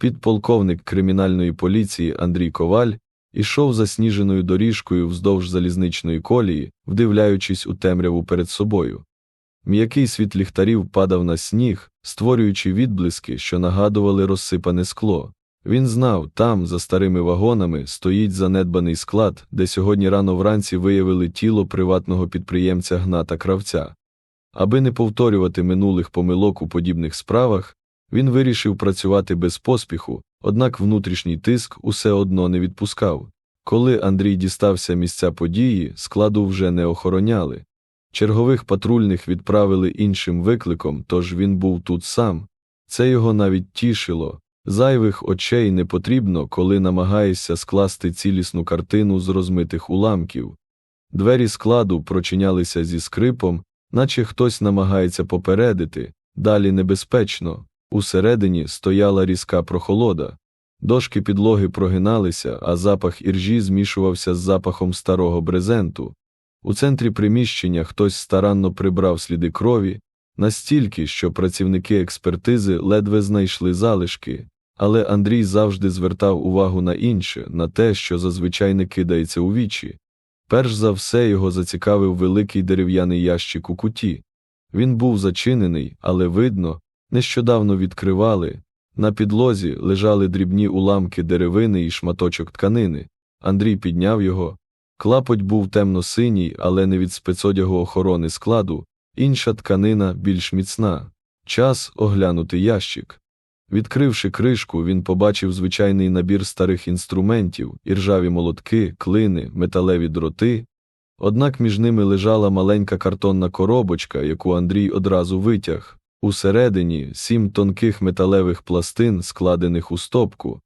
Підполковник кримінальної поліції Андрій Коваль ішов засніженою доріжкою вздовж залізничної колії, вдивляючись у темряву перед собою. М'який світ ліхтарів падав на сніг, створюючи відблиски, що нагадували розсипане скло. Він знав, там, за старими вагонами, стоїть занедбаний склад, де сьогодні рано вранці виявили тіло приватного підприємця Гната Кравця. Аби не повторювати минулих помилок у подібних справах, він вирішив працювати без поспіху, однак внутрішній тиск усе одно не відпускав. Коли Андрій дістався місця події, складу вже не охороняли. Чергових патрульних відправили іншим викликом, тож він був тут сам. Це його навіть тішило. Зайвих очей не потрібно, коли намагаєшся скласти цілісну картину з розмитих уламків. Двері складу прочинялися зі скрипом, наче хтось намагається попередити, далі небезпечно. Усередині стояла різка прохолода. Дошки підлоги прогиналися, а запах іржі змішувався з запахом старого брезенту. У центрі приміщення хтось старанно прибрав сліди крові, настільки, що працівники експертизи ледве знайшли залишки, але Андрій завжди звертав увагу на інше, на те, що зазвичай не кидається у вічі. Перш за все його зацікавив великий дерев'яний ящик у куті. Він був зачинений, але видно, нещодавно відкривали. На підлозі лежали дрібні уламки деревини і шматочок тканини. Андрій підняв його. Клапоть був темно-синій, але не від спецодягу охорони складу, інша тканина більш міцна. Час оглянути ящик. Відкривши кришку, він побачив звичайний набір старих інструментів, іржаві молотки, клини, металеві дроти. Однак між ними лежала маленька картонна коробочка, яку Андрій одразу витяг. Усередині сім тонких металевих пластин, складених у стопку.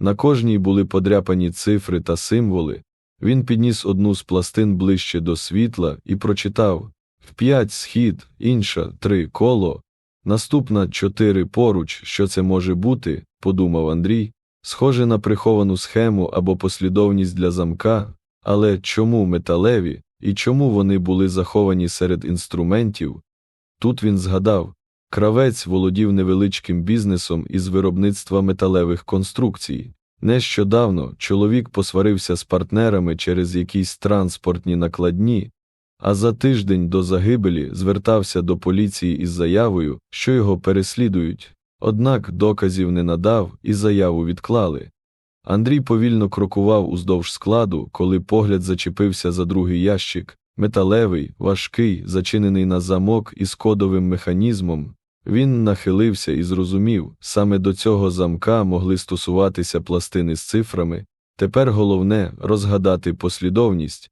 На кожній були подряпані цифри та символи. Він підніс одну з пластин ближче до світла і прочитав. П'ять схід, інша три коло, наступна чотири поруч, що це може бути, подумав Андрій, схоже на приховану схему або послідовність для замка, але чому металеві? І чому вони були заховані серед інструментів? Тут він згадав кравець володів невеличким бізнесом із виробництва металевих конструкцій. Нещодавно чоловік посварився з партнерами через якісь транспортні накладні, а за тиждень до загибелі звертався до поліції із заявою, що його переслідують, однак доказів не надав і заяву відклали. Андрій повільно крокував уздовж складу, коли погляд зачепився за другий ящик, металевий, важкий, зачинений на замок із кодовим механізмом, він нахилився і зрозумів, саме до цього замка могли стосуватися пластини з цифрами, тепер головне розгадати послідовність.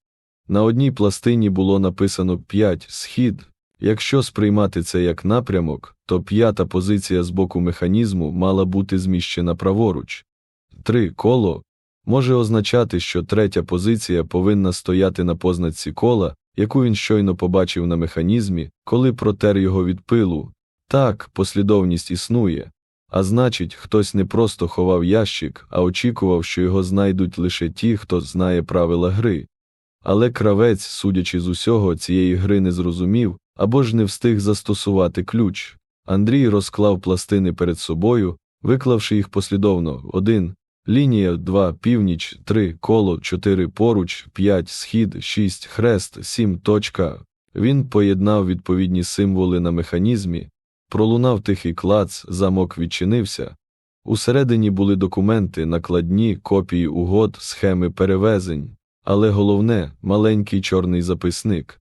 На одній пластині було написано 5 схід. Якщо сприймати це як напрямок, то п'ята позиція з боку механізму мала бути зміщена праворуч. Три коло може означати, що третя позиція повинна стояти на позначці кола, яку він щойно побачив на механізмі, коли протер його від пилу, так, послідовність існує, а значить, хтось не просто ховав ящик, а очікував, що його знайдуть лише ті, хто знає правила гри. Але кравець, судячи з усього, цієї гри не зрозумів або ж не встиг застосувати ключ. Андрій розклав пластини перед собою, виклавши їх послідовно один, лінія, два, північ, три, коло, чотири поруч, п'ять, схід, шість, хрест, сім, точка. Він поєднав відповідні символи на механізмі, Пролунав тихий клац, замок відчинився. Усередині були документи, накладні, копії угод, схеми перевезень, але головне маленький чорний записник.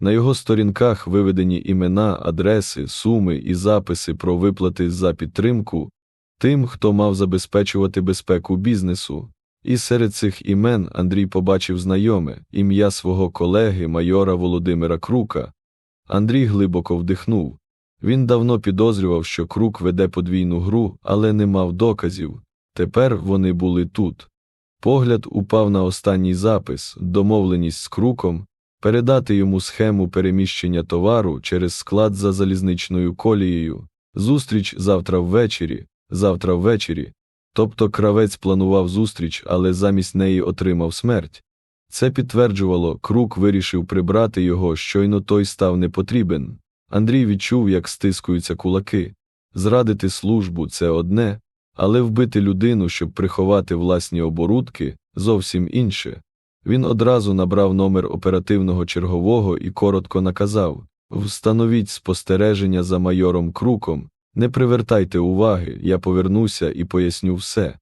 На його сторінках виведені імена, адреси, суми і записи про виплати за підтримку тим, хто мав забезпечувати безпеку бізнесу. І серед цих імен Андрій побачив знайоме ім'я свого колеги майора Володимира Крука. Андрій глибоко вдихнув. Він давно підозрював, що крук веде подвійну гру, але не мав доказів. Тепер вони були тут. Погляд упав на останній запис, домовленість з круком, передати йому схему переміщення товару через склад за залізничною колією, зустріч завтра ввечері, завтра ввечері. Тобто кравець планував зустріч, але замість неї отримав смерть. Це підтверджувало, крук вирішив прибрати його, щойно той став непотрібен. Андрій відчув, як стискуються кулаки. Зрадити службу це одне, Але вбити людину, щоб приховати власні оборудки, зовсім інше. Він одразу набрав номер оперативного чергового і коротко наказав Встановіть спостереження за майором Круком, не привертайте уваги, я повернуся і поясню все.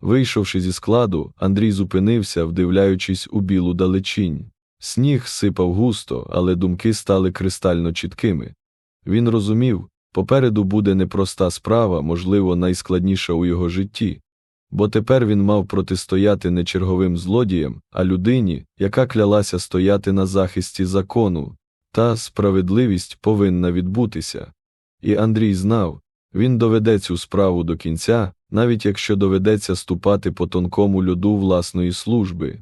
Вийшовши зі складу, Андрій зупинився, вдивляючись у білу далечінь. Сніг сипав густо, але думки стали кристально чіткими. Він розумів, попереду буде непроста справа, можливо, найскладніша у його житті. Бо тепер він мав протистояти не черговим злодіям, а людині, яка клялася стояти на захисті закону, та справедливість повинна відбутися. І Андрій знав, він доведе цю справу до кінця, навіть якщо доведеться ступати по тонкому льоду власної служби.